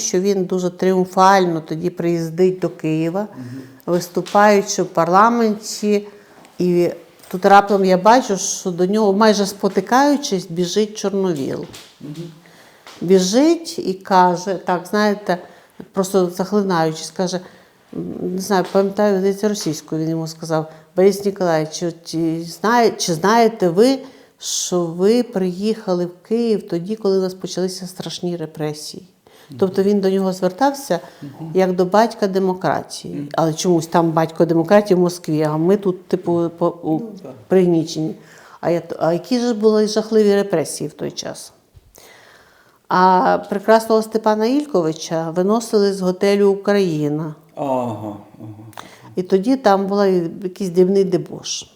що він дуже тріумфально тоді приїздить до Києва, виступаючи в парламенті. І тут раптом я бачу, що до нього, майже спотикаючись, біжить Чорновіл. Біжить і каже, так, знаєте, просто захлинаючись, каже, не знаю, пам'ятаю, здається, російською він йому сказав, Борис Ніколаєвич, чи, чи, знає, чи знаєте ви, що ви приїхали в Київ тоді, коли у нас почалися страшні репресії? Тобто він до нього звертався як до батька демократії. Але чомусь там батько демократії в Москві, а ми тут, типу, по, у, пригнічені. А, я, а які ж були жахливі репресії в той час? А прекрасного Степана Ільковича виносили з готелю Україна. Ага, ага. І тоді там був якийсь дивний дебош.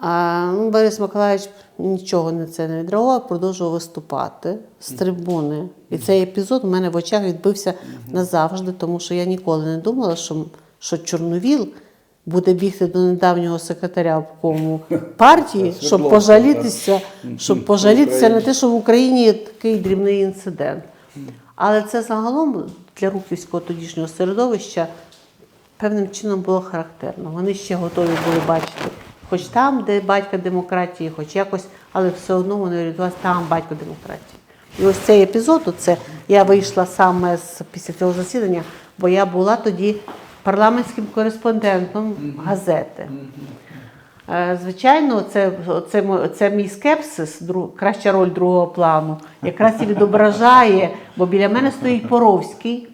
А ну, Борис Миколаївич нічого на це не відреагував, продовжував виступати з трибуни. І цей епізод у мене в очах відбився назавжди, тому що я ніколи не думала, що, що Чорновіл буде бігти до недавнього секретаря обкому партії, щоб пожалітися, щоб пожалітися на те, що в Україні є такий дрібний інцидент. Але це загалом для рухівського тодішнього середовища певним чином було характерно. Вони ще готові були бачити, хоч там, де батька демократії, хоч якось, але все одно вони орієнтувалися, там батько демократії. І ось цей епізод, оце, я вийшла саме з, після цього засідання, бо я була тоді парламентським кореспондентом газети. Е, Звичайно, це, це, це мій скепсис, дру- краща роль другого плану, якраз і відображає, бо біля мене стоїть Поровський.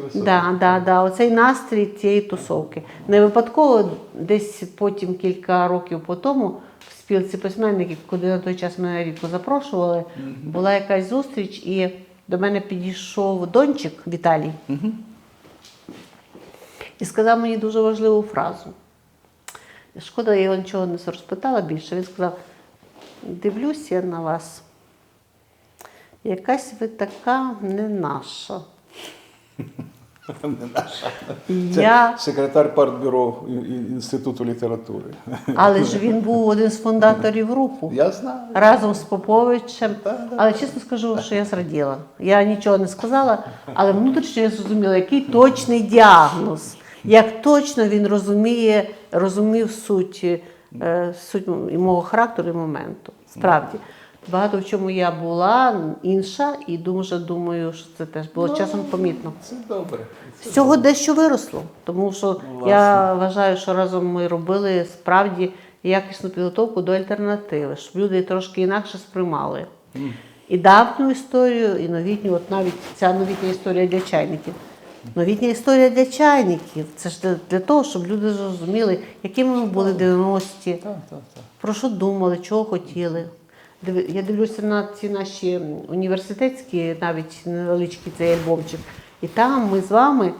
Високий. Да, да, да, оцей настрій цієї тусовки. Не випадково десь потім кілька років по тому в спілці письменників, куди на той час мене рідко запрошували, була якась зустріч, і до мене підійшов дончик Віталій і сказав мені дуже важливу фразу. Шкода, я його нічого не розпитала більше. Він сказав: дивлюсь я на вас. Якась ви така не наша. Не наша. І Це секретар партбюро Інституту літератури. Але ж він був один з фундаторів руху Я знаю. разом з Поповичем. Але чесно скажу, що я зраділа. Я нічого не сказала, але внутрішньо я зрозуміла, який точний діагноз, як точно він розуміє, розумів суть, е, суть і мого характеру і моменту. Справді. Багато в чому я була інша, і дуже думаю, що це теж було часом помітно. Це добре. З цього дещо виросло, тому що я вважаю, що разом ми робили справді якісну підготовку до альтернативи, щоб люди трошки інакше сприймали. І давню історію, і новітню, от навіть ця новітня історія для чайників. Новітня історія для чайників. Це ж для, для того, щоб люди зрозуміли, якими ми були 90-ті, Так, так, так. про що думали, чого хотіли. Я дивлюся на ці наші університетські, навіть невеличкий цей альбомчик. І там ми з вами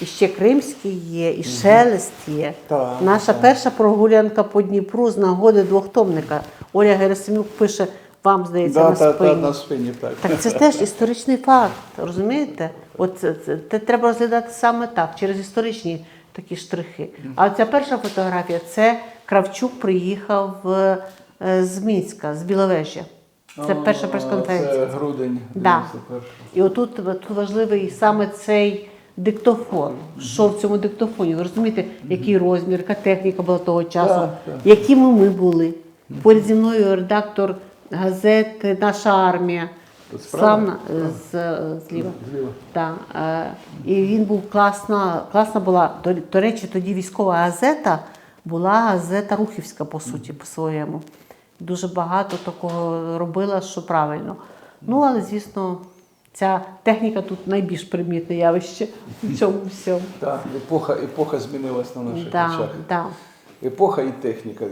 і ще Кримський є, і Шелест є. Так, Наша перша прогулянка по Дніпру з нагоди двохтомника. Оля Герасимюк пише, вам здається, Да, на та, спині. та, на спині, так. Так це ж теж історичний факт, розумієте? От це, це, це треба розглядати саме так, через історичні такі штрихи. А ця перша фотографія це Кравчук приїхав е, з Мінська, з Біловежжя. Це перша прес-конференція. Це грудень. Да. 91-го. І отут тут важливий саме цей диктофон. Що в цьому диктофоні? Ви розумієте, який розмір, яка техніка була того часу, Так, так. якими ми були. Поряд зі мною редактор газети Наша армія. Тут справа? Сам з, зліва. Зліва. Так, е, і він був класна, класна була. До, до речі, тоді військова газета була газета Рухівська, по суті, по-своєму. Дуже багато такого робила, що правильно. Ну, але, звісно, ця техніка тут найбільш примітне явище в цьому всьому. Так, епоха, епоха змінилась на наших Да, очах. да. Епоха і техніка.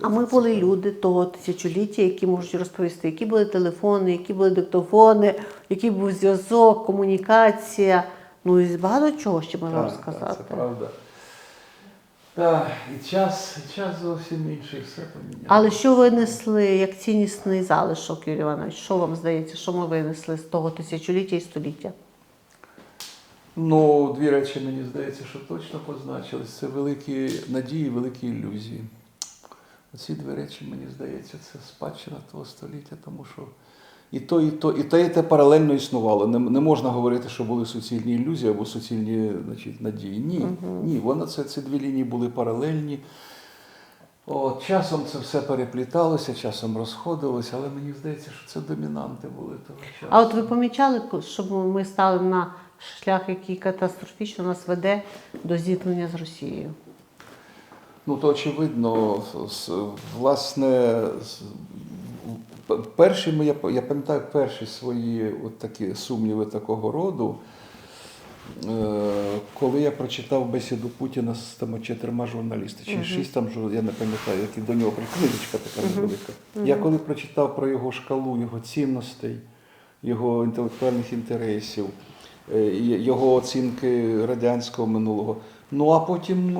А ми були люди того тисячоліття, які можуть розповісти, які були телефони, які були диктофони, який був зв'язок, комунікація. Ну і багато чого ще можна розказати. це правда. Так, і час, і час зовсім інший все поміняв. Але що винесли як ціннісний залишок, Юрій Іванович? Що вам здається, що ми винесли з того тисячоліття і століття? Ну, дві речі, мені здається, що точно позначились. Це великі надії, великі ілюзії. Оці дві речі, мені здається, це спадщина того століття, тому що І то, і то, і те, і те паралельно існувало. Не, не можна говорити, що були суцільні ілюзії або суцільні значить, надії. Ні, ні, воно це ці дві лінії були паралельні. От, часом це все перепліталося, часом розходилося, але мені здається, що це домінанти були того часу. А от ви помічали, щоб ми стали на шлях, який катастрофічно нас веде до зіткнення з Росією? Ну, то очевидно, власне, перші ми, я я пам'ятаю перші свої от такі сумніви такого роду, е, коли я прочитав бесіду Путіна з там чотирма журналістами, чи шість там я не пам'ятаю, які до нього при- книжечка така невелика. Я коли прочитав про його шкалу, його цінностей, його інтелектуальних інтересів, е, його оцінки радянського минулого. Ну а потім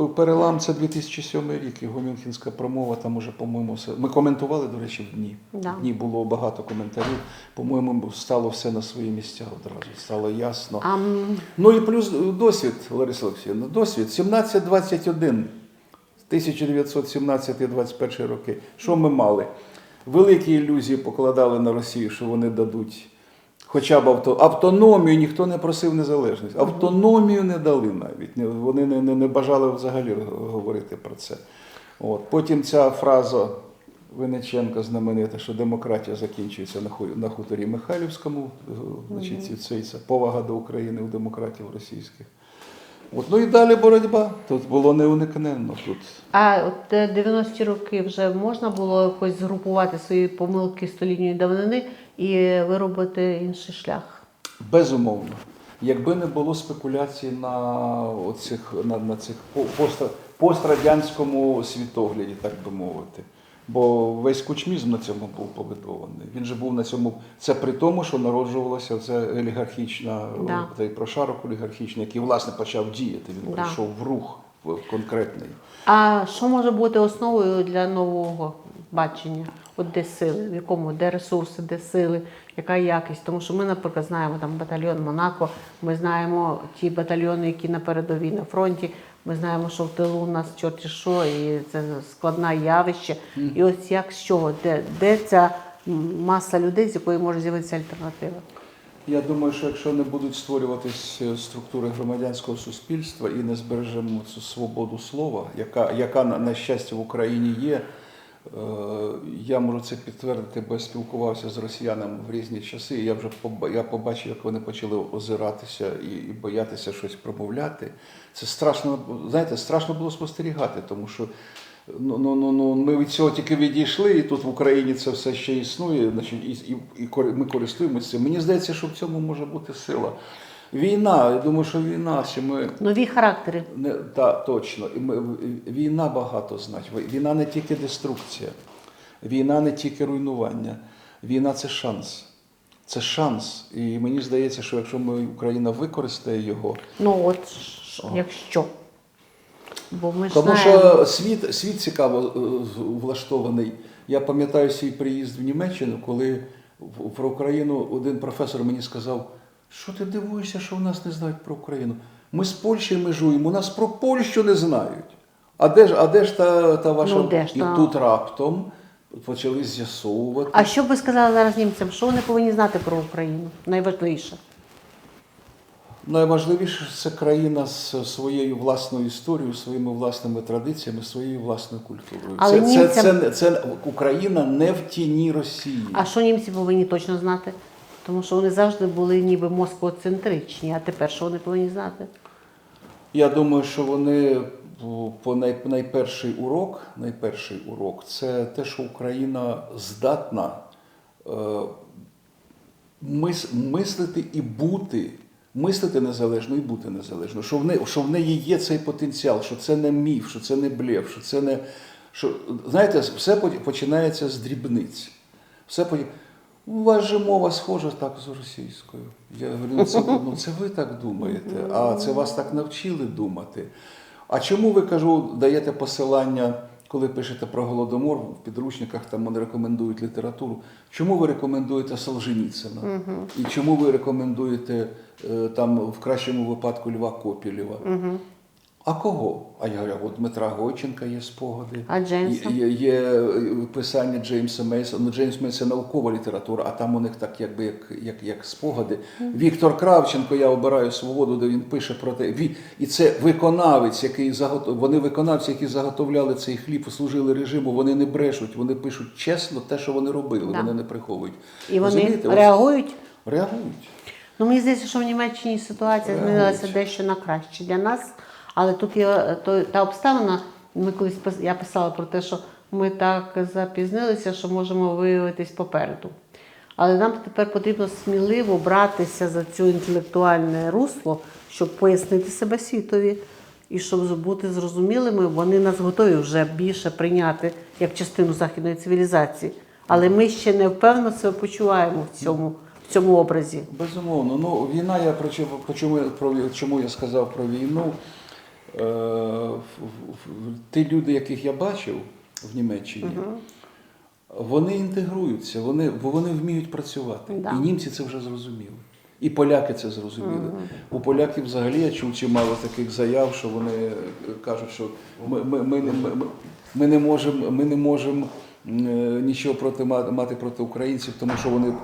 е, перелам це 2007 рік, його Мюнхенська промова, там уже, по-моєму, все. Ми коментували, до речі, в дні. Да. В дні було багато коментарів. По-моєму, стало все на свої місця одразу, стало ясно. М, Ну і плюс досвід, Лариса Олексіївна, досвід 17-21, 1917-21 роки. Що ми мали? Великі ілюзії покладали на Росію, що вони дадуть хоча б авто, автономію, ніхто не просив незалежність. Автономію не дали навіть. Вони не, не, не бажали взагалі говорити про це. От. Потім ця фраза Винниченка знаменита, що демократія закінчується на, ху- на хуторі Михайлівському, е, значить, це, це повага до України у демократів російських. От, ну і далі боротьба. Тут було неуникненно. Тут а от е, 90-ті роки вже можна було якось згрупувати свої помилки столітньої давнини і виробити інший шлях? безумовно. Якби не було спекуляцій на, оцих, на, на цих пост, пострадянському світогляді, так би мовити. Бо весь кучмізм на цьому був побудований. Він же був на цьому. Це при тому, що народжувалася ця олігархічна, Да. цей прошарок олігархічний, який власне почав діяти. Він Да. прийшов в рух конкретний. А що може бути основою для нового бачення? От де сили, в якому, де ресурси, де сили, яка якість? Тому що ми, наприклад, знаємо там батальйон Монако, ми знаємо ті батальйони, які на передовій на фронті. Ми знаємо, що в тилу у нас чорті що, і це складне явище. І ось як з чого, де, де ця маса людей, з якої може з'явитися альтернатива? Я думаю, що якщо не будуть створюватись е, структури громадянського суспільства і не збережемо цю свободу слова, яка, яка на, щастя в Україні є, я можу це підтвердити, бо я спілкувався з росіянами в різні часи. І я вже я побачив, як вони почали озиратися і, боятися щось промовляти. Це страшно, знаєте, страшно було спостерігати, тому що Ну, ну, ну, ну, ми від цього тільки відійшли, і тут в Україні це все ще існує, значить, і, і, і ми користуємося. Мені здається, що в цьому може бути сила. Війна, я думаю, що війна, що ми Нові характери. не та точно. І ми, війна багато значить. Війна не тільки деструкція, війна не тільки руйнування. Війна це шанс. Це шанс. І мені здається, що якщо ми, Україна використає його, Ну от якщо. Бо ми ж Тому знаємо. що світ, світ цікаво е, влаштований. Я пам'ятаю свій приїзд в Німеччину, коли про Україну один професор мені сказав, що ти дивуєшся, що в нас не знають про Україну. Ми з Польщею межуємо, нас про Польщу не знають. А де ж, а де ж та, та ваша Ну, де ж і та? тут раптом почали з'ясовувати. А що б ви сказали зараз німцям? Що вони повинні знати про Україну? Найважливіше. Найважливіше це країна з своєю власною історією, своїми власними традиціями, своєю власною культурою. Але це, це, німцям- це, це, Україна не в тіні Росії. А що німці повинні точно знати? Тому що вони завжди були ніби москвоцентричні, а тепер що вони повинні знати? Я думаю, що вони по най, найперший урок, найперший урок це те, що Україна здатна е, мис, мислити і бути, мислити незалежно і бути незалежно. Що в, неї, що в неї є цей потенціал, що це не міф, що це не блєв, що це не. Що, знаєте, все починається з дрібниць. Все по... У вас же мова схожа так з російською. Я говорю, ну це, ну це ви так думаєте, а це вас так навчили думати. А чому ви кажу, даєте посилання, коли пишете про голодомор в підручниках, там вони рекомендують літературу. Чому ви рекомендуєте Солженіцина? І чому ви рекомендуєте е, там в кращому випадку Льва Копілєва? А кого? А я говорю, от Дмитра Гойченка є спогади. А Джеймса? Є, є, є писання Джеймса Мейсона. Ну, Джеймс Мейсон це наукова література, а там у них так якби як, як, як спогади. Віктор Кравченко, я обираю свободу, де він пише про те. Ві- І це виконавець, який заготов... вони виконавці, які заготовляли цей хліб, служили режиму, вони не брешуть, вони пишуть чесно те, що вони робили, Да. вони не приховують. І вони Розумієте? Реагують. реагують. Ну, мені здається, що в Німеччині ситуація Реагують. змінилася дещо на краще для нас. Але тут є е, та обставина, ми колись я писала про те, що ми так запізнилися, що можемо виявитись попереду. Але нам тепер потрібно сміливо братися за цю інтелектуальне русло, щоб пояснити себе світові і щоб бути зрозумілими, вони нас готові вже більше прийняти як частину західної цивілізації. Але ми ще не впевнено себе почуваємо в цьому, в цьому образі. Безумовно. Ну, війна, я про чому, про, чому я сказав про війну. Е, ті люди, яких я бачив в Німеччині, вони інтегруються, вони, бо вони вміють працювати. Да. І німці це вже зрозуміли. І поляки це зрозуміли. У поляків взагалі я чув чимало таких заяв, що вони е, кажуть, що ми, ми, ми, не- ми, ми- не можемо ми не можемо е, нічого проти ма- мати проти українців, тому що вони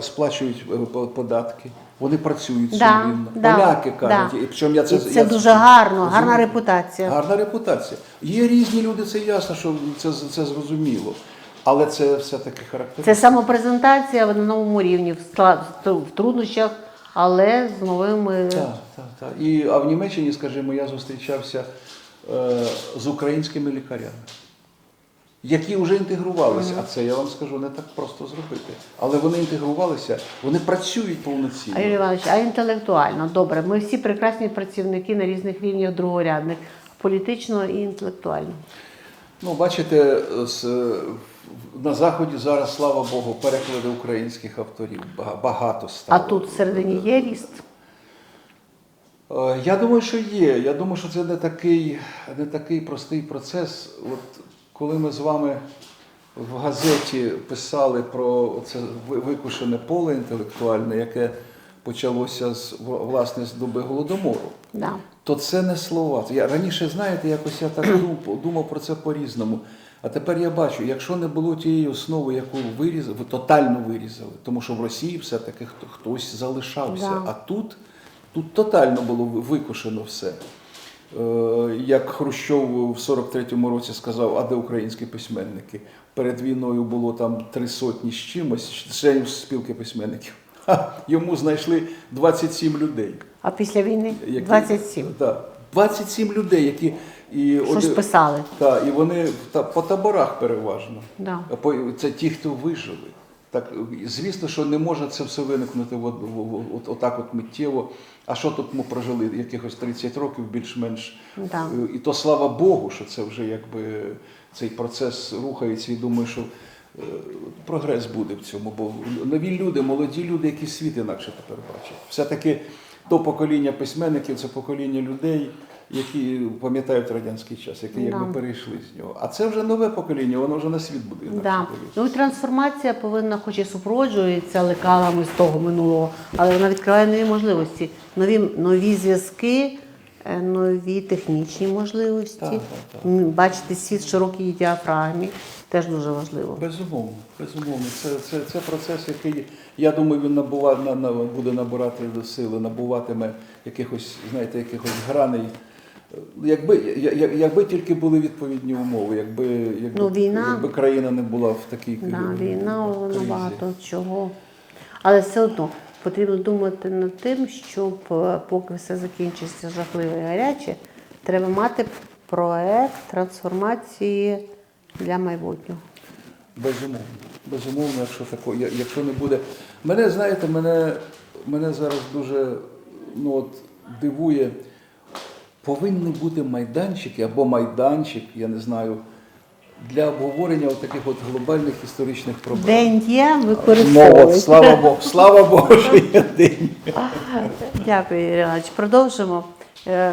сплачують е, податки, вони працюють Да, сумлінно. да, Поляки кажуть, да. і причому я це І це я дуже гарно, гарна розумію. репутація. Гарна репутація. Є різні люди, це ясно, що це, це зрозуміло. Але це все-таки характеристика. Це самопрезентація на новому рівні, в в труднощах, але з новими. Так, так, так. І, а в Німеччині, скажімо, я зустрічався е, з українськими лікарями, які вже інтегрувалися. А це я вам скажу не так просто зробити. Але вони інтегрувалися, вони працюють повноцінно. А Юрій Іванович, а інтелектуально, добре, ми всі прекрасні працівники на різних рівнях другорядних, політично і інтелектуально. Ну, бачите, на Заході зараз, слава Богу, переклади українських авторів бага- багато А стало. тут всередині є ріст. Е, Я думаю, що є. Я думаю, що це не такий, не такий простий процес. От коли ми з вами в газеті писали про це викушене поле інтелектуальне, яке почалося з власне з доби голодомору, Да. то це не слова. Я раніше, знаєте, якось я так дум- думав про це по-різному. А тепер я бачу, якщо не було тієї основи, яку вирізали, тотально вирізали, тому що в Росії все-таки хто- хтось залишався. Да. А тут, тут тотально було ви- викошено все. Е, Як Хрущов в 43-му році сказав, а де українські письменники? Перед війною було там три сотні з чимось членів спілки письменників. Ха, йому знайшли 27 людей. А після війни Які, 27. Да, 27 людей, які і, Щось оди- писали. та, і вони та, по таборах переважно. Да. Це ті, хто вижили. Так, звісно, що не може це все виникнути от, от, от, отак от миттєво. А що тут ми прожили? Якихось 30 років більш-менш. Да. Е, І то слава Богу, що це вже якби цей процес рухається і думаю, що е, прогрес буде в цьому. Бо нові люди, молоді люди, які світ інакше тепер бачать. Все-таки то покоління письменників це покоління людей, які пам'ятають радянський час, які якби Да. перейшли з нього. А це вже нове покоління, воно вже на світ буде інакше Да. Ну і трансформація повинна, хоч і супроводжується лекалами з того минулого, але вона відкриває нові можливості, нові, нові зв'язки, е, нові технічні можливості. Так, так, так. М, Бачити світ в широкій діафрагмі теж дуже важливо. Безумовно, безумовно. Це, це, це процес, який, я думаю, він набува, на, на, буде набирати до сили, набуватиме якихось, знаєте, якихось граней. Якби, я- якби тільки були відповідні умови, якби, якби, Ну, війна- якби країна не була в такій Да, війна кризі. багато чого. Але все одно потрібно думати над тим, щоб е, поки все закінчиться жахливе і гаряче, треба мати проект трансформації для майбутнього. Безумовно. Безумовно, якщо тако, якщо не буде. Мене, знаєте, мене, мене зараз дуже ну, от, дивує. Повинні бути майданчики або майданчик, я не знаю, для обговорення от таких от глобальних історичних проблем. День є, Ну, слава Богу, слава Богу, що є день. Дякую, Ірина. Продовжимо. Е,